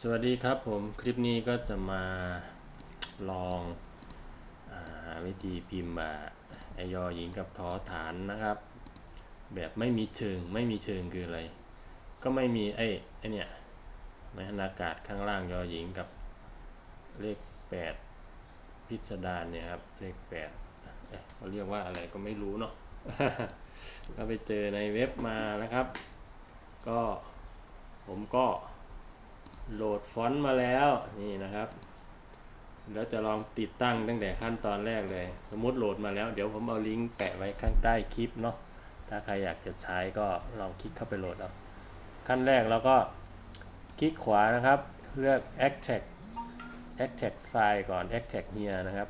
สวัสดีครับผมคลิปนี้ก็จะมาลองอวิธีพิมพ์แบบไอยอหญิงกับทอฐานนะครับ แบบไม่มีเชิงไม่มีเชิงคืออะไร ก็ไม่มีไอ้ไอเนี่ยไม้นากาศข้างล่างยอหญิงกับเลขแปดพิสดารเนี่ยครับเลขแปดเขาเรียกว่าอะไรก็ไม่รู้เนาะก็ไปเจอในเว็บมานะครับ ก็ผมก็ โหลดฟอนต์มาแล้วนี่นะครับ แล้วจะลองติดตั้งตั้งแต่ขั้นตอนแรกเลย สมมติโหลดมาแล้ว เดี๋ยวผมเอาลิงก์แปะไว้ข้างใต้คลิปเนาะถ้าใครอยากจะใช้ก็ลองคลิกเข้าไปโหลดเอาขั้นแรกเราก็คลิกขวานะครับ เลือก extract extract ไฟล์ก่อน extract here นะครับ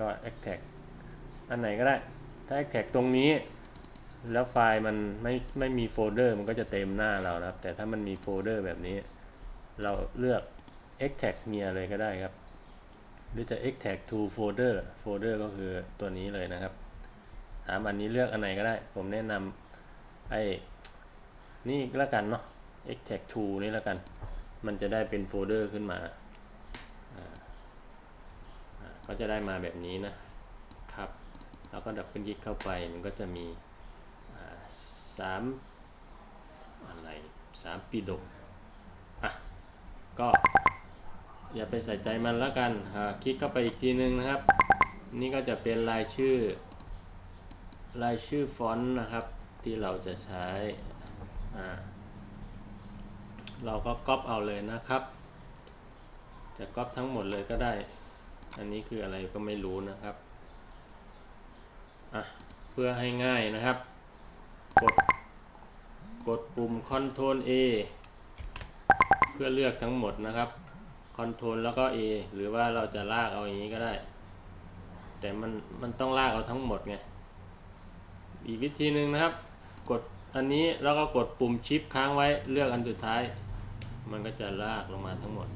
ก็ extract อันไหนก็ได้ ถ้า extract ตรงนี้ แล้วไฟล์มันไม่ไม่มีโฟลเดอร์มันก็จะเต็มหน้าเรานะครับ แต่ถ้ามันมีโฟลเดอร์แบบนี้ เราเลือก extract here เลยก็ได้ครับ หรือจะ extract to folder folder ก็คือตัวนี้เลยนะครับถามอันนี้เลือกอันไหนก็ได้ ผมแนะนำไอ้นี่แล้วกันเนาะ extract to นี่แล้วกัน มันจะได้เป็นโฟลเดอร์ขึ้นมา ก็จะได้มาแบบนี้นะครับแล้วก็ดับเบิลคลิกเข้าไป มันก็จะมีสามอะไรสามปีดก ก็อย่าไปใส่ใจมันแล้วกันคลิกเข้าไปอีกทีนึงนะครับ นี่ก็จะเป็นรายชื่อ รายชื่อฟอนต์นะครับที่เราจะใช้อ่าเราก็ก๊อปเอาเลยนะครับ จะก๊อปทั้งหมดเลยก็ได้ อันนี้คืออะไรก็ไม่รู้นะครับอะเพื่อให้ง่ายนะครับ กด กดปุ่ม Ctrl A เพื่อเลือกทั้งหมดนะครับ Ctrl แล้วก็ A หรือว่าเราจะลากเอาอย่างนี้ก็ได้ แต่มันมันต้องลากเอาทั้งหมดไง อีกวิธีหนึ่งนะครับ กดอันนี้แล้วก็กดปุ่มชิปค้างไว้เลือกอันสุดท้าย มันก็จะลากลงมาทั้งหมด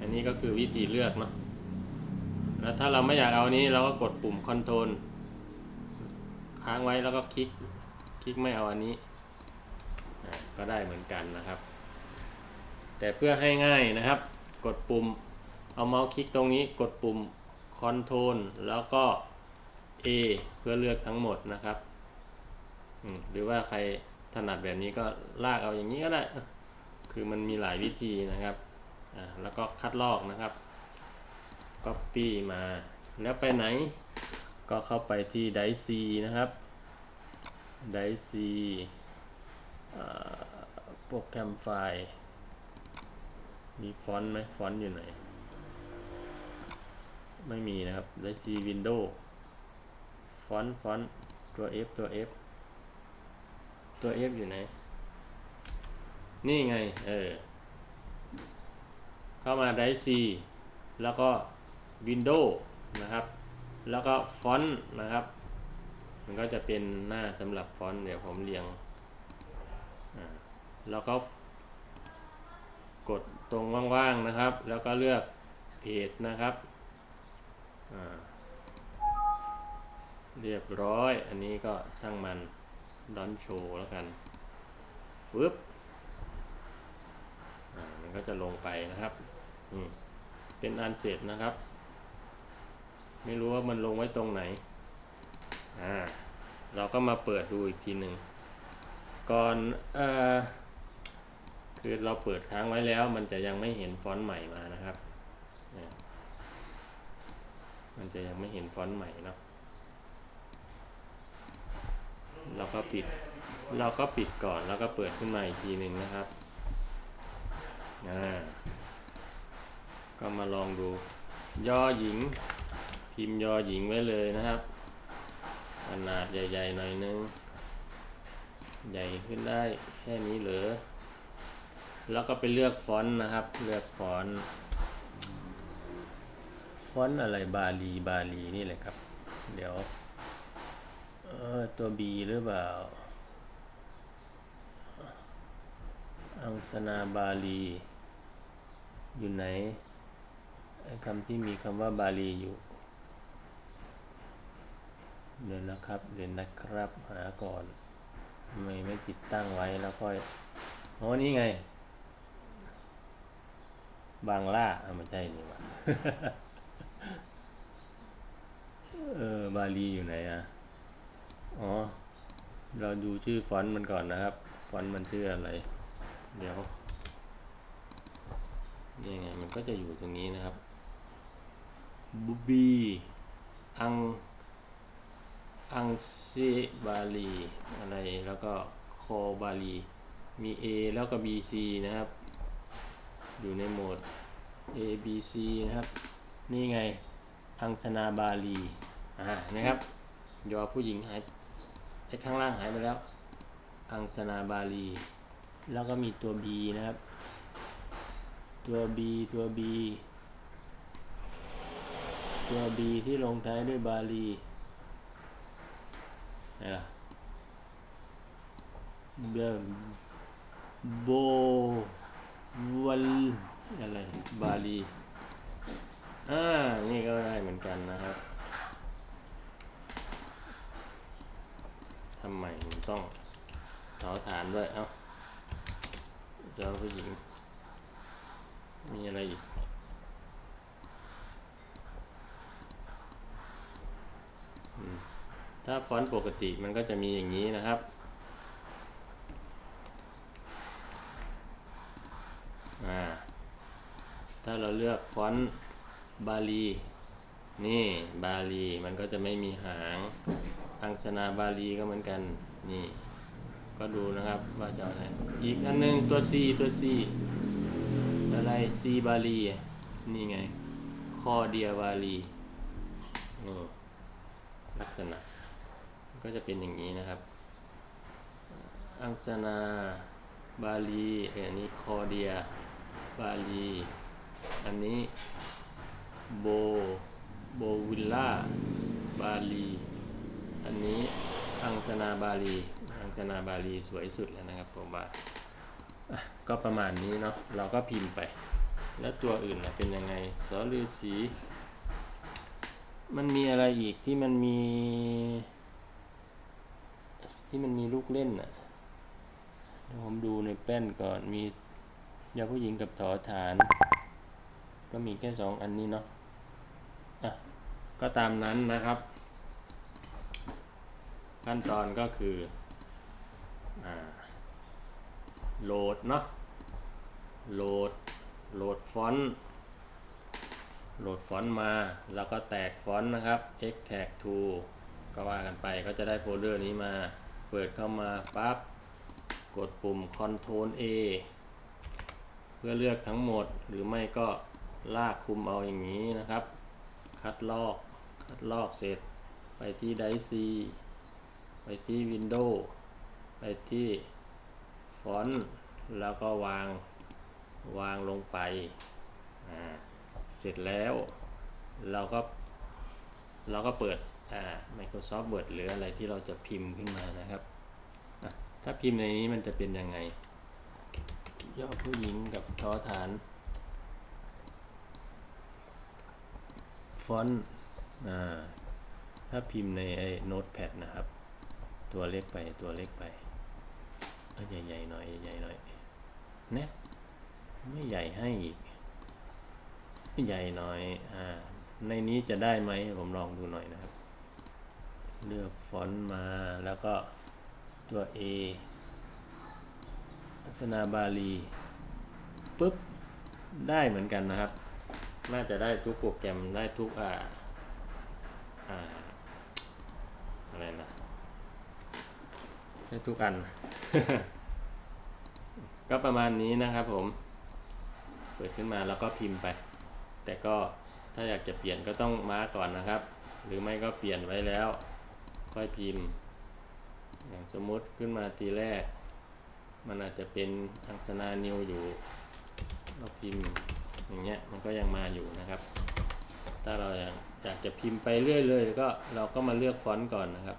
อันนี้ก็คือวิธีเลือกเนาะแล้วถ้าเราไม่อยากเอานี้เราก็กดปุ่ม Ctrl ค้างไว้แล้วก็คลิก คลิกไม่เอาอันนี้ ก็ได้เหมือนกันนะครับ แต่เพื่อให้ง่ายนะครับ กดปุ่มเอาเมาส์คลิกตรงนี้กดปุ่ม Ctrl แล้วก็ A เพื่อเลือกทั้งหมดนะครับหรือว่าใครถนัดแบบนี้ก็ลากเอาอย่างนี้ก็ได้ คือมันมีหลายวิธีนะครับแล้วก็คัดลอกนะครับ Copy มา แล้วไปไหน ก็เข้าไปที่ Drive C นะครับไดซีโปรแกรมไฟล์ มีฟอนต์ไหมฟอนต์อยู่ไหน ไม่มีนะครับไดซีวินโดว์ฟอนต์ฟอนต์ตัว F ตัว F ตัว F อยู่ไหน นี่ไง เออ เข้ามาไดซีแล้วก็วินโดว์นะครับ แล้วก็ฟอนต์นะครับ มันก็จะเป็นหน้าสำหรับฟอนต์เดี๋ยวผมเรียง แล้วก็กด ตรงว่างๆนะครับ แล้วก็เลือกเพจนะครับเรียบร้อย อันนี้ก็ช่างมันดอนโชว์แล้วกันฟึบมันก็จะลงไปนะครับเป็นอันเสร็จนะครับ ไม่รู้ว่ามันลงไว้ตรงไหนอ่าเราก็มาเปิดดูอีกทีหนึ่งก่อนเออ คือเราเปิดค้างไว้แล้ว มันจะยังไม่เห็นฟอนต์ใหม่มานะครับ มันจะยังไม่เห็นฟอนต์ใหม่เนาะ เราก็ปิด เราก็ปิดก่อนแล้วก็เปิดขึ้นมาอีกทีหนึ่งนะครับอ่าก็มาลองดู ย่อหญิง พิมพ์ยอหญิงไว้เลยนะครับ ขนาดใหญ่ๆหน่อยนึง ใหญ่ขึ้นได้แค่นี้เหรอ แล้วก็ไปเลือกฟอนต์นะครับ เลือกฟอนต์ฟอนต์อะไรบาลีบาลีนี่แหละครับ เดี๋ยวเออตัว B หรือเปล่า อังสนาบาลี อยู่ไหนไอคำที่มีคำว่าบาลีอยู่เดี๋ยวนะครับเดี๋ยวนะครับหาก่อน ไม่ไม่ติดตั้งไว้แล้วค่อยอ๋อนี่ไง บางล่าอะไม่ใช่นี่หวะเออบาลีอยู่ไหนอะ อ๋อ เราดูชื่อฟอนต์มันก่อนนะครับ ฟอนต์มันชื่ออะไร เดี๋ยวนี่ไงมันก็จะอยู่ตรงนี้นะครับบูบีอัง อังเซบาลี อะไร แล้วก็คอบาลี มี A แล้วก็ BC นะครับ อยู่ในโหมด A B C นะครับ นี่ไง อังชนาบาลีอ่านะครับยอผู้หญิงหายไอ้ข้างล่างหายไปแล้ว อังสนาบาลี แล้วก็มีตัว B นะครับ ตัว B ตัว B ตัว B ที่ลงท้ายด้วยบาลีไหนล่ะเบโบ วัลอะไรบาลีอ่านี่ก็ได้เหมือนกันนะครับทำไมมันต้องเสาฐานด้วย เอ้าเจ้าผู้หญิง มีอะไรอีกถ้าฟอนต์ปกติมันก็จะมีอย่างนี้นะครับ อ่า ถ้าเราเลือกฟอนต์บาลี นี่บาลีมันก็จะไม่มีหางอังชนาบาลีก็เหมือนกัน นี่ ก็ดูนะครับว่าจะอะไร อีกอันหนึงตัว C ตัว C อะไร C บาลี นี่ไง คอเดียบาลีนี่ลักษณะ ก็จะเป็นอย่างนี้นะครับ อังชนาบาลีเอออันนี้คอเดียบาลี อันนี้โบโบวิลล่าบาลี อันนี้อังชนาลีอังชนาบาลีสวยสุดแล้วนะครับผมว่าก็ประมาณนี้เนาะเราก็พิมพ์ไป แล้วตัวอื่นล่ะเป็นยังไงสอฤาษีมันมีอะไรอีกที่มันมี ที่มันมีลูกเล่นอะผมดูในแป้นก่อนมียาผู้หญิงกับถอฐาน ก็มีแค่สองอันนี้เนาะอะก็ตามนั้นนะครับ ขั้นตอนก็คือโหลดเนาะโหลดโหลดฟอนต์โหลดฟอนต์มาแล้วก็แตกฟอนต์นะครับ extract to ก็ว่ากันไปก็จะได้โฟลเดอร์นี้มา เปิดเข้ามาปั๊บกดปุ่ม Ctrl A เพื่อเลือกทั้งหมดหรือไม่ก็ลากคุมเอาอย่างนี้นะครับ คัดลอกคัดลอกเสร็จไปที่ไดซี ไปที่ Windows ไปที่ฟอนต์แล้วก็วางวางลงไป เสร็จแล้วเราก็เราก็เปิด Microsoft Word หรืออะไรที่เราจะพิมพ์ขึ้นมานะครับ ถ้าพิมพ์ในนี้มันจะเป็นยังไง ย่อผู้หญิงกับท้อฐาน ฟอนต์ถ้าพิมพ์ในโน้ตแพดนะครับ ตัวเล็กไปตัวเล็กไปเอาใหญ่ๆหน่อยใหญ่ๆหน่อยนี่ยไม่ใหญ่ให้อีกใหญ่หน่อยอ่าในนี้จะได้ไหมผมลองดูหน่อยนะครับ เลือกฟอนต์มาแล้วก็ตัว A ลักษณะบาลีปุ๊บได้เหมือนกันนะครับ น่าจะได้ทุกโปรแกรมได้ทุกอ่าอ่าอะไรนะ ได้ทุกอัน ก็ประมาณนี้นะครับผม เปิดขึ้นมาแล้วก็พิมพ์ไป แต่ก็ถ้าอยากจะเปลี่ยนก็ต้องมารก่อนนะครับ หรือไม่ก็เปลี่ยนไว้แล้ว ค่อยพิมพ์ อย่างสมมุติขึ้นมาทีแรก มันอาจจะเป็นอักษณานิวอยู่เราพิมพ์อย่างเงี้ยมันก็ยังมาอยู่นะครับ ถ้าเราอยากจะพิมพ์ไปเรื่อยเลยก็เราก็มาเลือกฟอนต์ก่อนนะครับ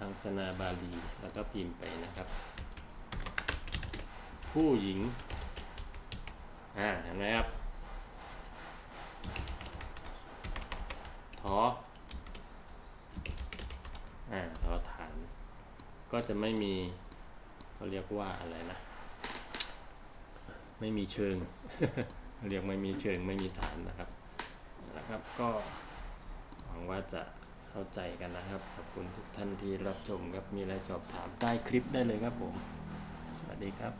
อังสนาบาลีแล้วก็พิมพ์ไปนะครับ ผู้หญิง อ่าเห็นไหมครับทออ่าทอฐาน ก็จะไม่มีเขาเรียกว่าอะไรนะ ไม่มีเชิง เรียกไม่มีเชิงไม่มีฐานนะครับนะครับก็หวังว่าจะ เข้าใจกันนะครับ ขอบคุณทุกท่านที่รับชมครับ มีอะไรสอบถามใต้คลิปได้เลยครับผม สวัสดีครับ